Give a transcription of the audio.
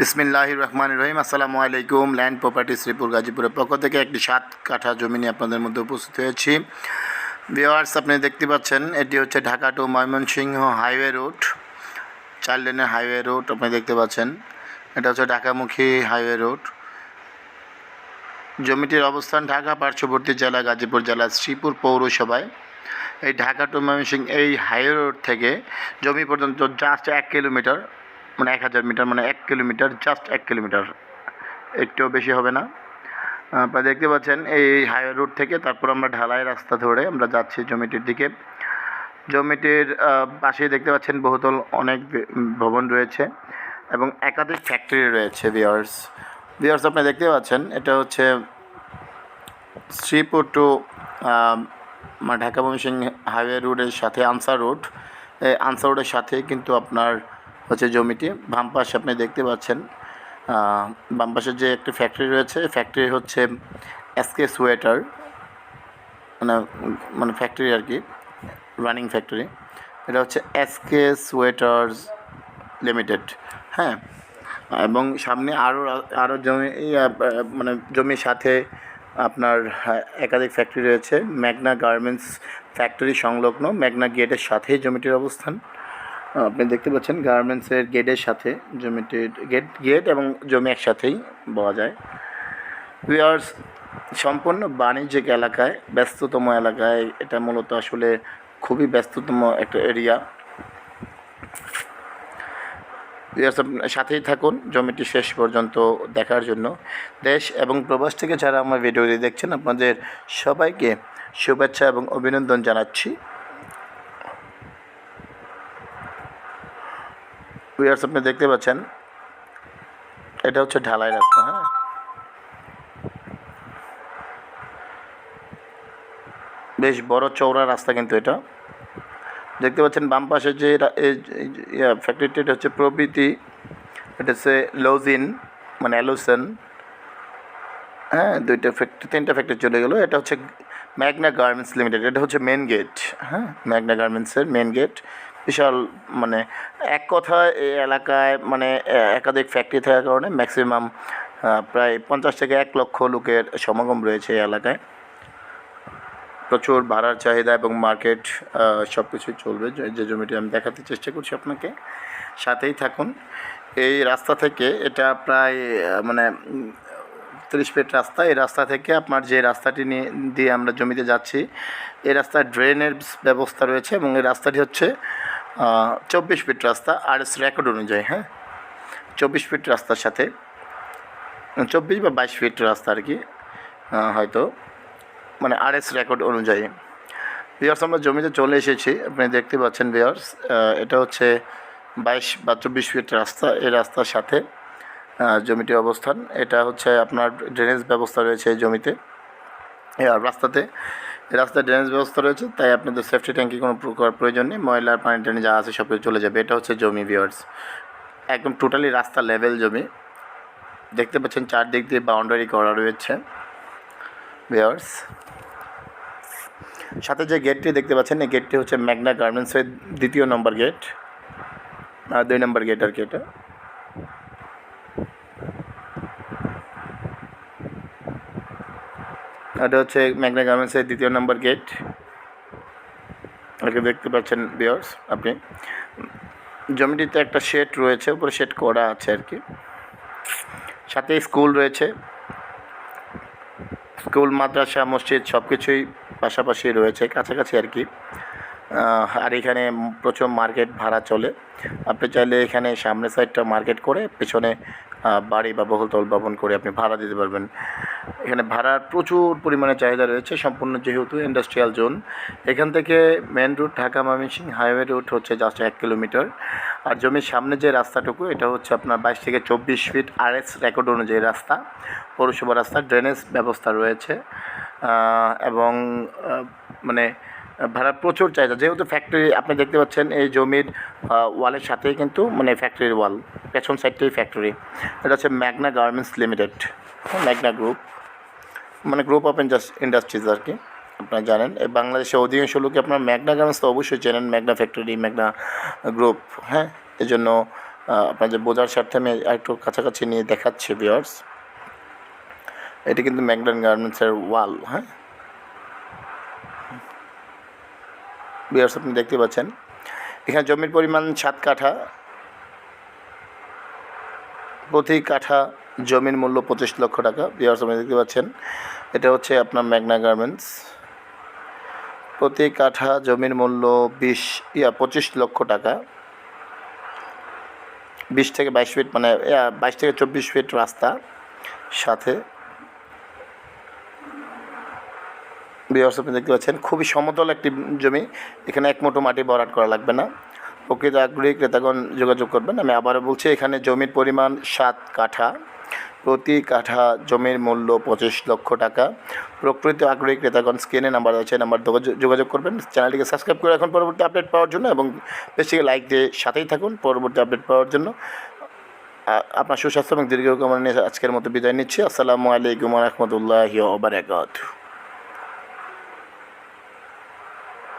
বিসমিল্লাহ রহমান রহিম। আসসালামু আলাইকুম। ল্যান্ড প্রপার্টি শ্রীপুর গাজীপুরের পক্ষ থেকে একটি সাত কাঠা জমি নিয়ে আপনাদের মধ্যে উপস্থিত হয়েছি। ভিওয়ার্স আপনি দেখতে পাচ্ছেন, এটি হচ্ছে Dhaka to Mymensingh highway road. চার লেনের হাইওয়ে রোড, আপনি দেখতে পাচ্ছেন। এটা হচ্ছে ঢাকামুখী হাইওয়ে রোড। জমিটির অবস্থান ঢাকা, পার্শ্ববর্তী জেলা, গাজীপুর জেলা, শ্রীপুর পৌরসভায়। এই ঢাকা টু ময়মনসিংহ, এই হাইওয়ে রোড থেকে জমি পর্যন্ত জাস্ট এক কিলোমিটার। মানে এক হাজার মিটার মানে এক কিলোমিটার জাস্ট এক কিলোমিটার। একটুও বেশি হবে না। আপনারা দেখতে পাচ্ছেন এই হাইওয়ে রোড থেকে, তারপর আমরা ঢালাই রাস্তা ধরে আমরা যাচ্ছি জমিটির দিকে। জমিটির পাশেই দেখতে পাচ্ছেন বহুতল অনেক ভবন রয়েছে এবং একাধিক ফ্যাক্টরি রয়েছে বিয়ার্স বিয়ার্স আপনি দেখতে পাচ্ছেন, এটা হচ্ছে শ্রীপুর টু ঢাকা ময়মনসিংহ হাইওয়ে রোডের সাথে আনসার রোড এই আনসার রোডের সাথে কিন্তু আপনার হচ্ছে জমিটি। বাম পাশে আপনি দেখতে পাচ্ছেন আহ, বাম পাশে যে একটি ফ্যাক্টরি রয়েছে ফ্যাক্টরি হচ্ছে এসকে সোয়েটার মানে মানে ফ্যাক্টরি আর কি রানিং ফ্যাক্টরি এটা হচ্ছে এসকে সোয়েটার্স লিমিটেড হ্যাঁ? এবং সামনে আরও আরও জমি মানে জমির সাথে আপনার একাধিক ফ্যাক্টরি রয়েছে। ম্যাগনা গার্মেন্টস ফ্যাক্টরি সংলগ্ন। ম্যাগনা গেটের সাথেই জমিটির অবস্থান। আপনি দেখতে পাচ্ছেন গার্মেন্টসের গেটের সাথে জমিটির গেট গেট এবং জমি একসাথেই পাওয়া যায়। ভিওয়ার্স সম্পূর্ণ বাণিজ্যিক এলাকায়, ব্যস্ততম এলাকায়। এটা মূলত আসলে খুবই ব্যস্ততম একটা এরিয়া সাথেই থাকুন জমিটি শেষ পর্যন্ত দেখার জন্য। দেশ এবং প্রবাস থেকে যারা আমার ভিডিওটি দেখছেন, আপনাদের সবাইকে শুভেচ্ছা এবং অভিনন্দন জানাচ্ছি। ভিউয়ার্স আপনি দেখতে পাচ্ছেন, এটা হচ্ছে ঢালাই রাস্তা হ্যাঁ। বেশ বড় চওড়া রাস্তা কিন্তু এটা। দেখতে পাচ্ছেন বাম পাশে যে ফ্যাক্টরিটি এটা হচ্ছে প্রবৃতি এটা হচ্ছে লোজিন মানে অ্যালোসেন। হ্যাঁ দুইটা ফ্যাক্টরি তিনটা ফ্যাক্টরি চলে গেলো। এটা হচ্ছে ম্যাগনা গার্মেন্টস লিমিটেড, এটা হচ্ছে মেন গেট হ্যাঁ ম্যাগনা গার্মেন্টসের মেন গেট বিশাল মানে এক কথায় এই এলাকায় মানে একাধিক ফ্যাক্টরি থাকার কারণে ম্যাক্সিমাম প্রায় পঞ্চাশ থেকে এক লক্ষ লোকের সমাগম রয়েছে এই এলাকায়। প্রচুর ভাড়ার চাহিদা এবং মার্কেট সব কিছুই চলবে। যে- যে জমিটি আমি দেখাতে চেষ্টা করছি আপনাকে, সাথেই থাকুন। এই রাস্তা থেকে এটা প্রায় মানে তিরিশ ফিট রাস্তা। এই রাস্তা থেকে আপনার যে রাস্তাটি নিয়ে, দিয়ে আমরা জমিতে যাচ্ছি, এই রাস্তায় ড্রেনের ব্যবস্থা রয়েছে এবং এই রাস্তাটি হচ্ছে চব্বিশ ফিট রাস্তা আর এস রেকর্ড অনুযায়ী হ্যাঁ? চব্বিশ ফিট রাস্তার সাথে, চব্বিশ বা বাইশ ফিট রাস্তা আর কি হয়তো মানে আরএস রেকর্ড অনুযায়ী। বিয়ার্স আমরা জমিতে চলে এসেছি। আপনি দেখতে পাচ্ছেন বিয়ার্স এটা হচ্ছে বাইশ বা চব্বিশ ফিট রাস্তা, এই রাস্তার সাথে জমিটি অবস্থান। এটা হচ্ছে আপনার ড্রেনেজ ব্যবস্থা রয়েছে এই জমিতে আর রাস্তাতে। রাস্তায় ড্রেনেজ ব্যবস্থা রয়েছে, তাই আপনাদের সেফটি ট্যাঙ্কি কোনো প্রয়োজন নেই। ময়লার পানি টানি যা আছে সব কিছু চলে যাবে। এটা হচ্ছে জমি বিয়ার্স একদম টোটালি রাস্তা লেভেল জমি। দেখতে পাচ্ছেন চারদিক দিয়ে বাউন্ডারি করা রয়েছে বিয়ার্স সাথে যে গেটটি দেখতে পাচ্ছেন, এই গেটটি হচ্ছে ম্যাগনা গার্মেন্টসের দ্বিতীয় নম্বর গেট আর দুই নম্বর গেট আর কি এটা। এটা হচ্ছে ম্যাগনা গার্মেন্টসের দ্বিতীয় নম্বর গেট। এটাকে দেখতে পাচ্ছেন বিয়ার্স আপনি। জমিটিতে একটা শেড রয়েছে, উপরে শেড করা আছে আর কি। সাথে স্কুল রয়েছে। স্কুল মাদ্রাসা, মসজিদ সব কিছুই পাশাপাশি রয়েছে, কাছাকাছি আর কি। আর এখানে প্রচুর মার্কেট ভাড়া চলে। আপনি চাইলে এখানে সামনের সাইডটা মার্কেট করে, পেছনে বাড়ি বা বহুতল ভবন করে আপনি ভাড়া দিতে পারবেন। এখানে ভাড়ার প্রচুর পরিমাণে চাহিদা রয়েছে, সম্পূর্ণ যেহেতু ইন্ডাস্ট্রিয়াল জোন এখান থেকে main route Dhaka Mymensingh highway route হচ্ছে জাস্ট এক কিলোমিটার আর জমির সামনে যে রাস্তাটুকু, এটা হচ্ছে আপনার বাইশ থেকে চব্বিশ ফিট আরএস রেকর্ড অনুযায়ী রাস্তা। পৌরসভা রাস্তা ড্রেনেজ ব্যবস্থা রয়েছে। এবং মানে ভাড়ার প্রচুর চাহিদা। যেহেতু ফ্যাক্টরি আপনি দেখতে পাচ্ছেন এই জমির ওয়ালের সাথেই কিন্তু মানে ফ্যাক্টরির ওয়াল পেছন সাইডটাই ফ্যাক্টরি এটা হচ্ছে Magna garments limited Magna group মানে গ্রুপ অফ ইন্ডাস্ট্রিজ আর কি আপনারা জানেন। এই বাংলাদেশে অধিকাংশ লোকে আপনার ম্যাগনা গার্মেন্টস তো অবশ্যই চেনেন ম্যাগনা ফ্যাক্টরি ম্যাগনা গ্রুপ হ্যাঁ? এই জন্য আহ, আপনাদের বোঝার স্বার্থে আমি একটু কাছাকাছি নিয়ে দেখাচ্ছি বিয়ার্স এটি কিন্তু ম্যাকডান গার্মেন্টসের ওয়াল হ্যাঁ? বিয়ার্স আপনি দেখতে পাচ্ছেন। এখানে জমির পরিমাণ সাত কাঠা। প্রতি কাঠা জমির মূল্য পঁচিশ লক্ষ টাকা। বিয়ার্স আপনি দেখতে পাচ্ছেন, এটা হচ্ছে আপনার ম্যাগনা গার্মেন্টস। প্রতি কাঠা জমির মূল্য বিশ, ইয়া, পঁচিশ লক্ষ টাকা। বিশ থেকে বাইশ ফিট মানে বাইশ থেকে চব্বিশ ফিট রাস্তা। সাথে আপনি দেখতে পাচ্ছেন, খুবই সমতল একটি জমি। এখানে এক মুঠো মাটি ভরাট করা লাগবে না। প্রকৃত আগ্রহী ক্রেতাগণ যোগাযোগ করবেন। আমি আবারও বলছি, এখানে জমির পরিমাণ সাত কাঠা। প্রতি কাঠা জমির মূল্য পঁচিশ লক্ষ টাকা। প্রকৃত আগ্রহী ক্রেতাগণ স্ক্রিনে নাম্বার আছে নাম্বার যোগাযোগ করবেন। চ্যানেলটিকে সাবস্ক্রাইব করে এখন পরবর্তী আপডেট পাওয়ার জন্য এবং বেশি লাইক দিয়ে সাথেই থাকুন পরবর্তী আপডেট পাওয়ার জন্য। আপনার সুস্বাস্থ্য এবং দীর্ঘ কামনা নিয়ে আজকের মতো বিদায় নিচ্ছি। আসসালামু আলাইকুম রহমতুল্লাহ ওবরাকাত